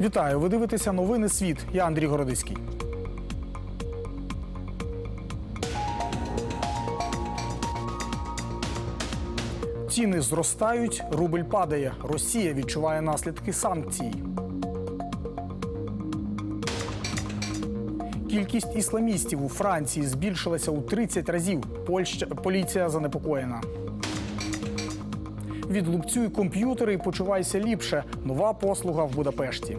Вітаю! Ви дивитеся новини світ. Я Андрій Городиський. Ціни зростають, рубль падає. Росія відчуває наслідки санкцій. Кількість ісламістів у Франції збільшилася у 30 разів. Польща поліція занепокоєна. Відлупцюй комп'ютери і почувайся ліпше. Нова послуга в Будапешті.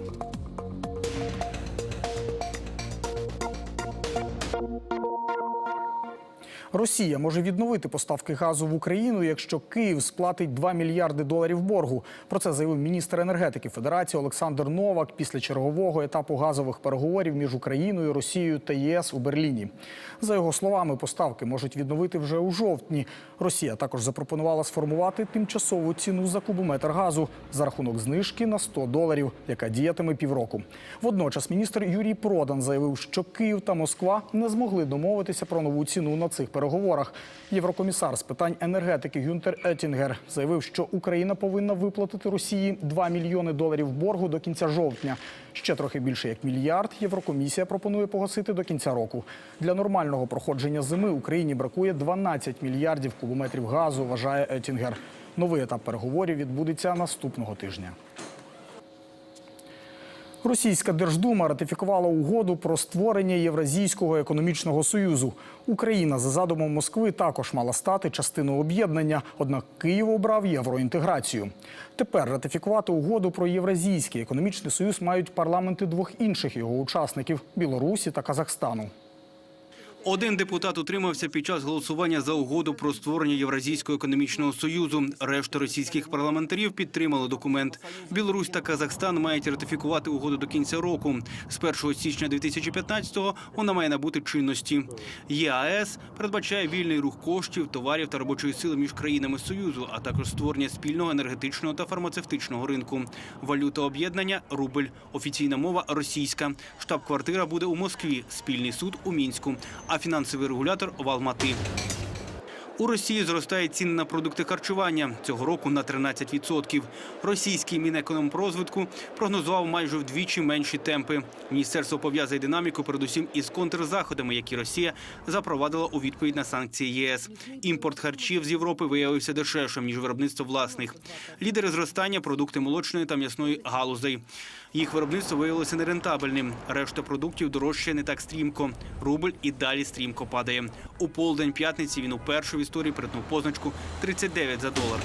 Росія може відновити поставки газу в Україну, якщо Київ сплатить 2 мільярди доларів боргу. Про це заявив міністр енергетики Федерації Олександр Новак після чергового етапу газових переговорів між Україною, Росією та ЄС у Берліні. За його словами, поставки можуть відновити вже у жовтні. Росія також запропонувала сформувати тимчасову ціну за кубометр газу за рахунок знижки на 100 доларів, яка діятиме півроку. Водночас міністр Юрій Продан заявив, що Київ та Москва не змогли домовитися про нову ціну на цих переговорах. Єврокомісар з питань енергетики Гюнтер Етінгер заявив, що Україна повинна виплатити Росії 2 мільйони доларів боргу до кінця жовтня. Ще трохи більше як мільярд. Єврокомісія пропонує погасити до кінця року. Для нормального проходження зими Україні бракує 12 мільярдів кубометрів газу. Вважає Етінгер. Новий етап переговорів відбудеться наступного тижня. Російська Держдума ратифікувала угоду про створення Євразійського економічного союзу. Україна за задумом Москви також мала стати частиною об'єднання, однак Київ обрав євроінтеграцію. Тепер ратифікувати угоду про Євразійський економічний союз мають парламенти двох інших його учасників Білорусі та Казахстану. Один депутат утримався під час голосування за угоду про створення Євразійського економічного союзу. Решта російських парламентарів підтримали документ. Білорусь та Казахстан мають ратифікувати угоду до кінця року. З 1 січня 2015-го вона має набути чинності. ЄАЕС передбачає вільний рух коштів, товарів та робочої сили між країнами союзу, а також створення спільного енергетичного та фармацевтичного ринку. Валюта об'єднання рубль. Офіційна мова російська. Штаб-квартира буде у Москві. Спільний суд у мінську. А фінансовий регулятор в Алмати. У Росії зростає ціни на продукти харчування цього року на 13%. Російський Мінекономрозвитку прогнозував майже вдвічі менші темпи. Міністерство пов'язує динаміку передусім із контрзаходами, які Росія запровадила у відповідь на санкції ЄС. Імпорт харчів з Європи виявився дешевшим ніж виробництво власних. Лідери зростання продукти молочної та м'ясної галузей. Їх виробництво виявилося нерентабельним. Решта продуктів дорожчає не так стрімко. Рубль і далі стрімко падає. У полдень п'ятниці він уперше в історії перетнув позначку 39 за долар.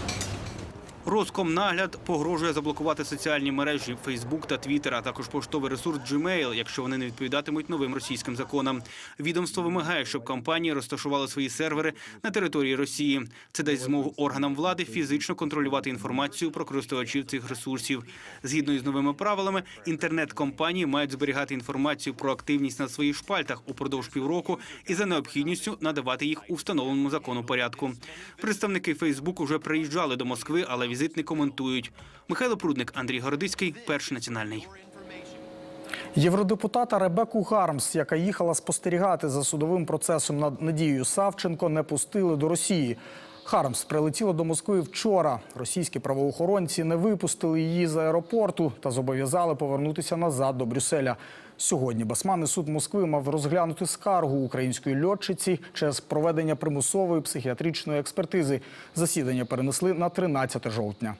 Роскомнагляд погрожує заблокувати соціальні мережі Facebook та Twitter, а також поштовий ресурс Gmail, якщо вони не відповідатимуть новим російським законам. Відомство вимагає, щоб компанії розташували свої сервери на території Росії. Це дасть змогу органам влади фізично контролювати інформацію про користувачів цих ресурсів. Згідно із новими правилами, інтернет-компанії мають зберігати інформацію про активність на своїх шпальтах упродовж півроку і за необхідністю надавати їх у встановленому закону порядку. Представники Фейсбуку вже приїжджали до Москви, але візит не коментують. Михайло Прудник, Андрій Городиський, перший національний. Євродепутата Ребеку Гармс, яка їхала спостерігати за судовим процесом над Надією Савченко, не пустили до Росії. Хармс прилетіла до Москви вчора. Російські правоохоронці не випустили її з аеропорту та зобов'язали повернутися назад до Брюсселя. Сьогодні Басманний суд Москви мав розглянути скаргу української льотчиці через проведення примусової психіатричної експертизи. Засідання перенесли на 13 жовтня.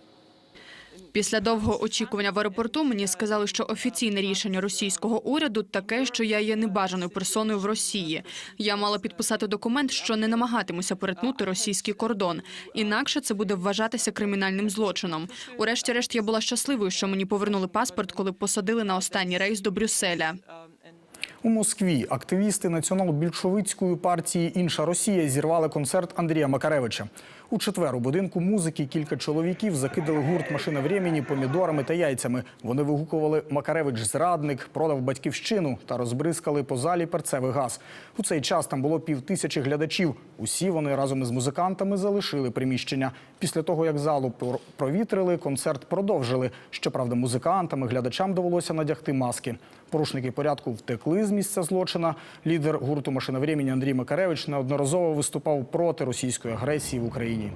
Після довгого очікування в аеропорту мені сказали, що офіційне рішення російського уряду таке, що я є небажаною персоною в Росії. Я мала підписати документ, що не намагатимуся перетнути російський кордон. Інакше це буде вважатися кримінальним злочином. Урешті-решт я була щасливою, що мені повернули паспорт, коли посадили на останній рейс до Брюсселя. У Москві активісти націонал-більшовицької партії Інша Росія зірвали концерт Андрія Макаревича. У четвер у будинку музики кілька чоловіків закидали гурт машина времені помідорами та яйцями. Вони вигукували Макаревич зрадник, продав батьківщину та розбризкали по залі перцевий газ. У цей час там було пів тисячі глядачів. Усі вони разом із музикантами залишили приміщення. Після того, як залу провітрили, концерт продовжили. Щоправда, музикантам і глядачам довелося надягти маски. Порушники порядку втекли з місця злочина. Лідер гурту машина времені Андрій Макаревич неодноразово виступав проти російської агресії в Україні.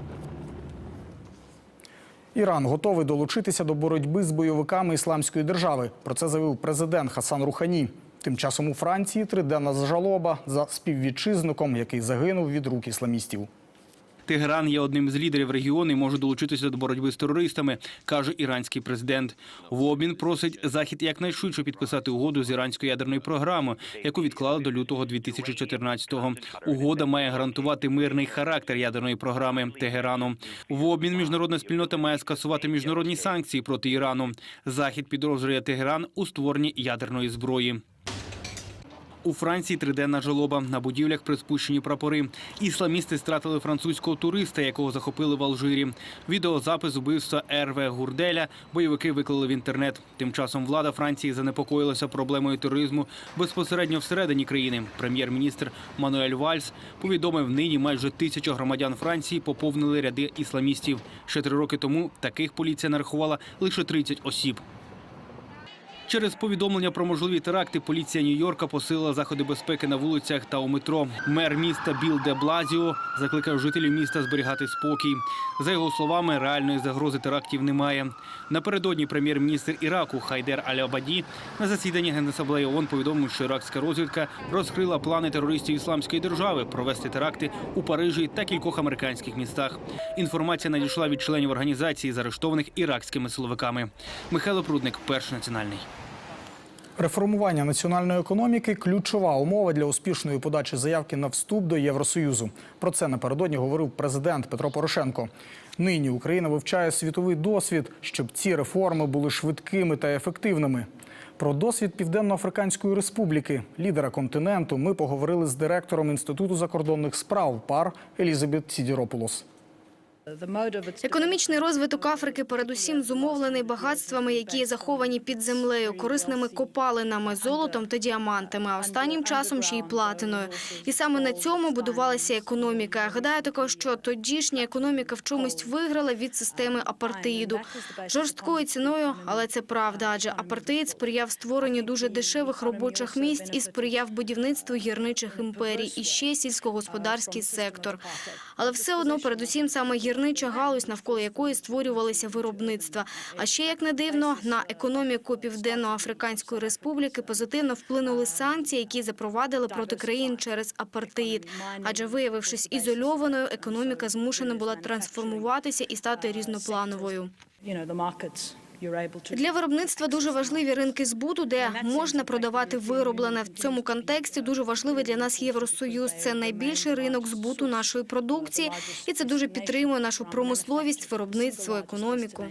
Іран готовий долучитися до боротьби з бойовиками ісламської держави. Про це заявив президент Хасан Рухані. Тим часом у Франції триденна жалоба за співвітчизником, який загинув від рук ісламістів. Тегеран є одним з лідерів регіону і може долучитися до боротьби з терористами, каже іранський президент. В обмін просить захід якнайшвидше підписати угоду з іранською ядерною програмою, яку відклали до лютого 2014-го. Угода має гарантувати мирний характер ядерної програми Тегерану. В обмін міжнародна спільнота має скасувати міжнародні санкції проти Ірану. Захід підозрює Тегеран у створенні ядерної зброї. У Франції триденна жалоба на будівлях приспущені прапори. Ісламісти стратили французького туриста, якого захопили в Алжирі. Відеозапис убивства Ерве Гурделя бойовики виклали в інтернет. Тим часом влада Франції занепокоїлася проблемою тероризму безпосередньо всередині країни. Прем'єр-міністр Мануель Вальс повідомив, нині майже тисяча громадян Франції поповнили ряди ісламістів. Ще три роки тому таких поліція нарахувала лише 30 осіб. Через повідомлення про можливі теракти поліція Нью-Йорка посилила заходи безпеки на вулицях та у метро. Мер міста Біл де Блазіо закликав жителів міста зберігати спокій. За його словами, реальної загрози терактів немає. Напередодні прем'єр-міністр Іраку Хайдер Аль-Абаді на засіданні Генасамблеї ООН повідомив, що іракська розвідка розкрила плани терористів ісламської держави провести теракти у Парижі та кількох американських містах. Інформація надійшла від членів організації, заарештованих іракськими силовиками. Михайло Прудник, перший національний. Реформування національної економіки ключова умова для успішної подачі заявки на вступ до Євросоюзу. Про це напередодні говорив президент Петро Порошенко. Нині Україна вивчає світовий досвід, щоб ці реформи були швидкими та ефективними. Про досвід Південно-Африканської Республіки, лідера континенту, ми поговорили з директором Інституту закордонних справ ПАР Елізабет Сідіропулос. Економічний розвиток Африки передусім зумовлений багатствами, які заховані під землею, корисними копалинами, золотом та діамантами, а останнім часом ще й платиною. І саме на цьому будувалася економіка. Гадаю також, що тодішня економіка в чомусь виграла від системи апартеїду. Жорсткою ціною, але це правда, адже апартеїд сприяв створенню дуже дешевих робочих місць і сприяв будівництву гірничих імперій, і ще сільськогосподарський сектор. Але все одно, передусім, саме гірнича галузь, навколо якої створювалися виробництва. А ще, як не дивно, на економіку Південно-Африканської Республіки позитивно вплинули санкції, які запровадили проти країн через апартеїд. Адже, виявившись ізольованою, економіка змушена була трансформуватися і стати різноплановою. Для виробництва дуже важливі ринки збуту, де можна продавати вироблене. В цьому контексті дуже важливий для нас Євросоюз. Це найбільший ринок збуту нашої продукції, і це дуже підтримує нашу промисловість, виробництво, економіку.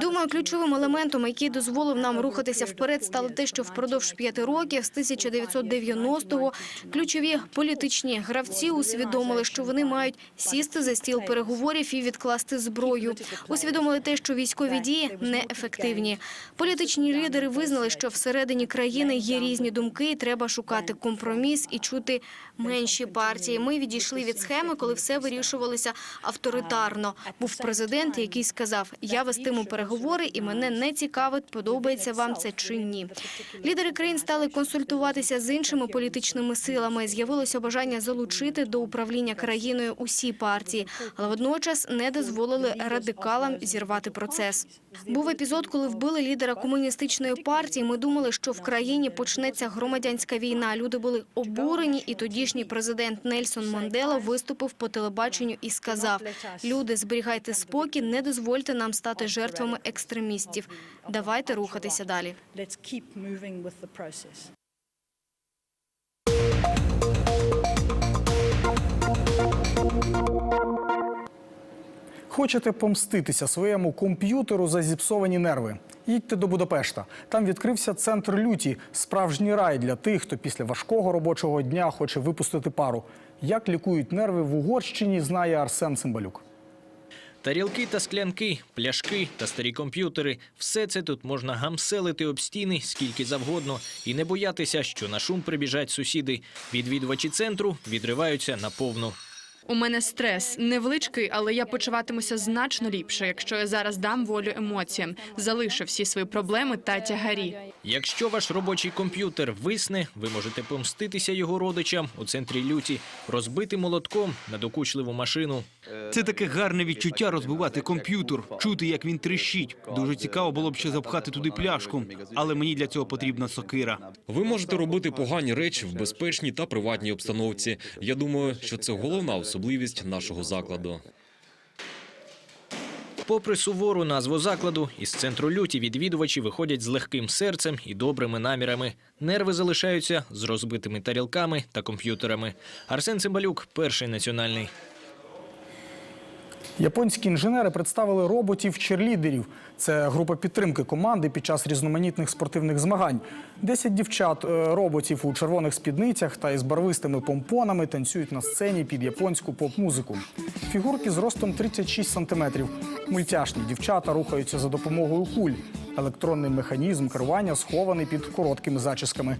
Думаю, ключовим елементом, який дозволив нам рухатися вперед, стало те, що впродовж п'яти років з 1990-го ключові політичні гравці усвідомили, що вони мають сісти за стіл переговорів і відкласти зброю. Усвідомили те, що військові дії неефективні. Політичні лідери визнали, що всередині країни є різні думки, і треба шукати компроміс і чути менші партії. Ми відійшли від схеми, коли все вирішувалося авторитарно. Був президент, який сказав: я вестиму переговори, і мене не цікавить, подобається вам це чи ні. Лідери країн стали консультуватися з іншими політичними силами. З'явилося бажання залучити до управління країною усі партії, але водночас не дозволили радикалам зірвати процес. Був епізод, коли вбили лідера комуністичної партії. Ми думали, що в країні почнеться громадянська війна. Люди були обурені, і тодішній президент Нельсон Мандела виступив по телебаченню і сказав: люди, зберігайте спокій, не дозвольте нам стати жертвами екстремістів. Давайте рухатися далі. let's keep Хочете помститися своєму комп'ютеру за зіпсовані нерви? Їдьте до Будапешта. Там відкрився центр люті, справжній рай для тих, хто після важкого робочого дня хоче випустити пару. Як лікують нерви в Угорщині, знає Арсен Цимбалюк. Тарілки та склянки, пляшки та старі комп'ютери – все це тут можна гамселити об стіни скільки завгодно і не боятися, що на шум прибіжать сусіди. Відвідувачі центру відриваються на повну. У мене стрес невеличкий, але я почуватимуся значно ліпше, якщо я зараз дам волю емоціям, залишу всі свої проблеми та тягарі. Якщо ваш робочий комп'ютер висне, ви можете помститися його родичам у центрі люті, розбити молотком на докучливу машину. Це таке гарне відчуття розбивати комп'ютер, чути, як він тріщить. Дуже цікаво було б ще запхати туди пляшку, але мені для цього потрібна сокира. Ви можете робити погані речі в безпечній та приватній обстановці. Я думаю, що це головна особливість нашого закладу. Попри сувору назву закладу, із центру люті відвідувачі виходять з легким серцем і добрими намірами. Нерви залишаються з розбитими тарілками та комп'ютерами. Арсен Цимбалюк, перший національний. Японські інженери представили роботів-черлідерів. Це група підтримки команди під час різноманітних спортивних змагань. Десять дівчат е, роботів у червоних спідницях та із барвистими помпонами танцюють на сцені під японську поп-музику. Фігурки з ростом 36 сантиметрів. Мультяшні дівчата рухаються за допомогою куль. Електронний механізм керування схований під короткими зачісками.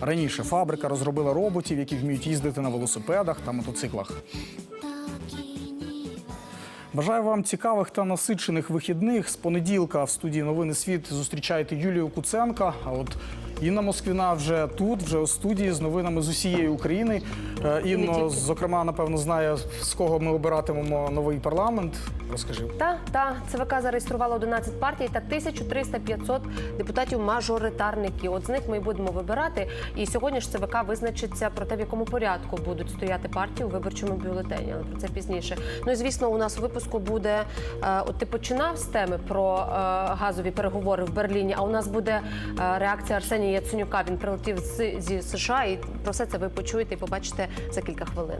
Раніше фабрика розробила роботів, які вміють їздити на велосипедах та мотоциклах. Бажаю вам цікавих та насичених вихідних. З понеділка в студії Новини Світ зустрічаєте Юлію Куценка. А от Інна Москвіна вже тут, вже у студії з новинами з усієї України. Е, Інно, зокрема, напевно, знає, з кого ми обиратимемо новий парламент. Розкажи. Та та ЦВК зареєструвало 11 партій та 1300-500 депутатів-мажоритарників. От з них ми і будемо вибирати. І сьогодні ж ЦВК визначиться про те, в якому порядку будуть стояти партії у виборчому бюлетені. Але про це пізніше. Ну і звісно, у нас у випуску буде. е, От ти починав з теми про е, газові переговори в Берліні. А у нас буде реакція Арсенія Яценюка. Він прилетів зі США, і про все це ви почуєте і побачите за кілька хвилин.